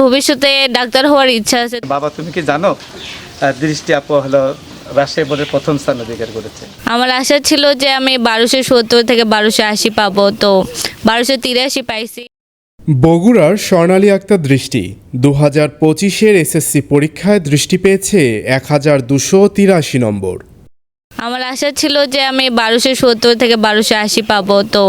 ভবিষ্যতে ডাক্তার হওয়ার ইচ্ছা আছে। বাবা তুমি কি জানো দৃষ্টি আপু হলো প্রথম স্থান অধিকার করেছে। আমার আশা ছিল যে আমি বারোশো সত্তর থেকে বারোশো আশি পাবো তো বারোশো তিরাশি পাইছি। বগুড়ার স্বর্ণালী আক্তার দৃষ্টি দু হাজার পঁচিশের এসএসসি পরীক্ষায় দৃষ্টি পেয়েছে এক হাজার দুশো তিরাশি নম্বর। আমার আশা ছিল যে আমি বারোশো সত্তর থেকে বারোশো আশি পাবো। তো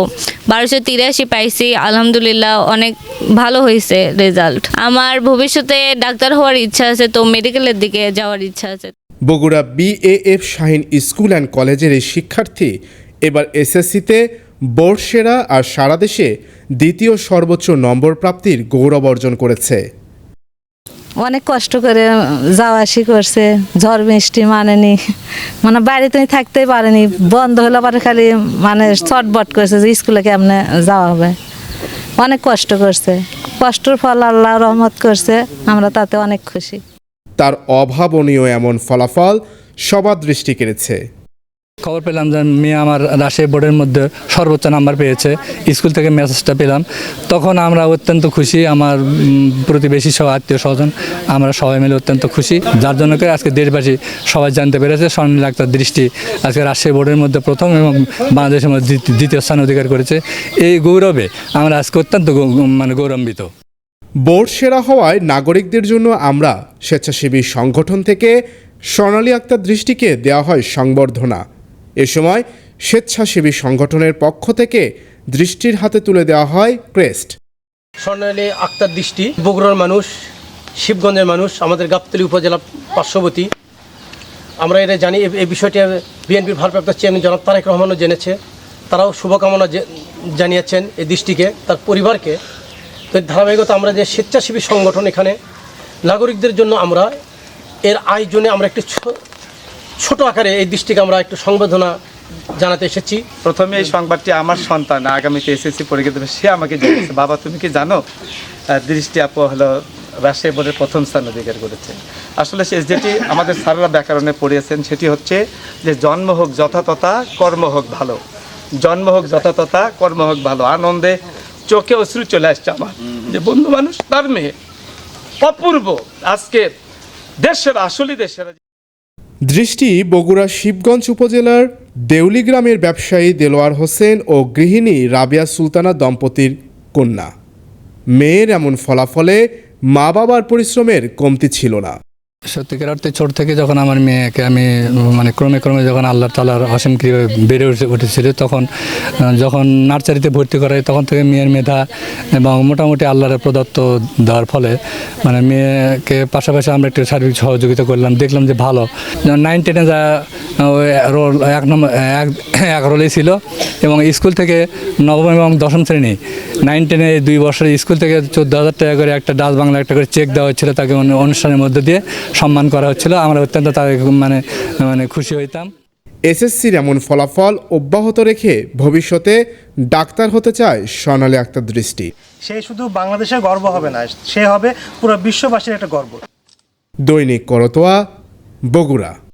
বারোশো তিরাশি পাইছি। আলহামদুলিল্লাহ অনেক ভালো হয়েছে রেজাল্ট আমার ভবিষ্যতে ডাক্তার হওয়ার ইচ্ছা আছে, তো মেডিকেলের দিকে যাওয়ার ইচ্ছা আছে। Bogura BAF Shaheen school and কলেজের এই শিক্ষার্থী এবার এসএসসিতে বোর্ড সেরা আর সারা দেশে দ্বিতীয় সর্বোচ্চ নম্বর প্রাপ্তির গৌরব অর্জন করেছে। অনেক কষ্ট করে যাওয়া আসি করছে ঝড় বৃষ্টি মানেনি মানে বাড়িতে থাকতেই পারেনি বন্ধ হলে পরে খালি মানে ছটবট করেছে যে স্কুলে কেমনে যাওয়া হবে। অনেক কষ্ট করছে কষ্টর ফল আল্লাহ রহমত করছে আমরা তাতে অনেক খুশি। তার অভাবনীয় এমন ফলাফল সবার দৃষ্টি কেড়েছে। খবর পেলাম যে মেয়ে আমার রাজশাহী বোর্ডের মধ্যে সর্বোচ্চ নাম্বার পেয়েছে স্কুল থেকে মেসেজটা পেলাম। তখন আমরা অত্যন্ত খুশি আমার প্রতিবেশী সব আত্মীয় স্বজন আমরা সবাই মিলে অত্যন্ত খুশি। যার জন্য করে আজকে দেশবাসী সবাই জানতে পেরেছে। স্বর্ণীল আক্তার দৃষ্টি আজকে রাজশাহী বোর্ডের মধ্যে প্রথম এবং বাংলাদেশের মধ্যে দ্বিতীয়- দ্বিতীয় স্থান অধিকার করেছে। এই গৌরবে আমরা আজকে অত্যন্ত মানে গৌরবান্বিত। বোর্ড সেরা হওয়ায় নাগরিকদের জন্য আমরা স্বেচ্ছাসেবী সংগঠন থেকে স্বর্ণালী আক্তার দৃষ্টিকে দেওয়া হয় সংবর্ধনা। এ সময় স্বেচ্ছাসেবী সংগঠনের পক্ষ থেকে দৃষ্টির হাতে তুলে দেওয়া হয় ক্রেস্ট। স্বর্ণালী আক্তার দৃষ্টি বগুড়ার মানুষ শিবগঞ্জের মানুষ, আমাদের গাবতলী উপজেলা পার্শ্ববর্তী। আমরা এটা জানি এই- বিষয়টি বিএনপির ভারপ্রাপ্ত চেয়ারম্যান জনাব তারেক রহমানও জেনেছে। তারাও শুভকামনা জানিয়েছেন এই দৃষ্টিকে, তার পরিবারকে। তো ধারাবাহিকতা আমরা যে স্বেচ্ছাসেবী সংগঠন এখানে, নাগরিকদের জন্য আমরা, এর আয়োজনে আমরা একটু ছোট আকারে এই দৃষ্টিকে আমরা একটু সংবেদনা জানাতে এসেছি। প্রথমে এই সংবাদটি আমার সন্তান, আগামীতে এসএসসি পরীক্ষা দেবে, সে আমাকে জানিয়েছে। বাবা, তুমি কি জানো? দৃষ্টি আপু হলো রাজশাহী বোর্ডের প্রথম স্থান অধিকার করেছে। আসলে সে যেটি আমাদের স্যাররা ব্যাকরণে পড়িয়েছেন, সেটি হচ্ছে যে জন্ম হোক যথাতথা, কর্ম হোক ভালো। জন্ম হোক যথাতথা, কর্ম হোক ভালো। আনন্দে চোখে অশ্রু চলে আসছে আমার। যে বন্ধু মানুষ, তার মেয়ে। অপূর্ব। আজকে দেশের, আসলে দেশের দৃষ্টি বগুড়া শিবগঞ্জ উপজেলার দেউলি গ্রামের ব্যবসায়ী দেলোয়ার হোসেন ও গৃহিণী রাবিয়া সুলতানা দম্পতির কন্যা। মেয়ের এমন ফলাফলে মা বাবার পরিশ্রমের কমতি ছিল না। সত্যিকার অর্থে ছোট থেকে যখন আমার মেয়েকে আমি মানে ক্রমে ক্রমে যখন আল্লাহ তালার অসীম কৃপায় বেড়ে উঠে, উঠেছিল, তখন যখন নার্সারিতে ভর্তি করাই তখন থেকে মেয়ের মেধা এবং মোটামুটি আল্লাহর প্রদত্ত দেওয়ার ফলে মানে মেয়েকে পাশাপাশি আমরা একটু সার্বিক সহযোগিতা করলাম, দেখলাম যে ভালো। নাইন টেনে যা রোল এক নম্বর এক এক রোলেই ছিল এবং স্কুল থেকে নবম এবং দশম শ্রেণি নাইন টেনে দুই বছরের স্কুল থেকে চোদ্দ হাজার টাকা করে একটা ডাচ বাংলা একটা করে চেক দেওয়া হচ্ছিল তাকে অনু- অনুষ্ঠানের মধ্যে দিয়ে সম্মান করা হচ্ছিল। আমরা অত্যন্ত তাদের মানে মানে খুশি হইতাম। এসএসসির এমন ফলাফল অব্যাহত রেখে ভবিষ্যতে ডাক্তার হতে চায় স্বর্ণালী আক্তার দৃষ্টি। সে শুধু বাংলাদেশের গর্ব হবে না সে হবে পুরো বিশ্ববাসীর একটা গর্ব। দৈনিক করতোয়া বগুড়া।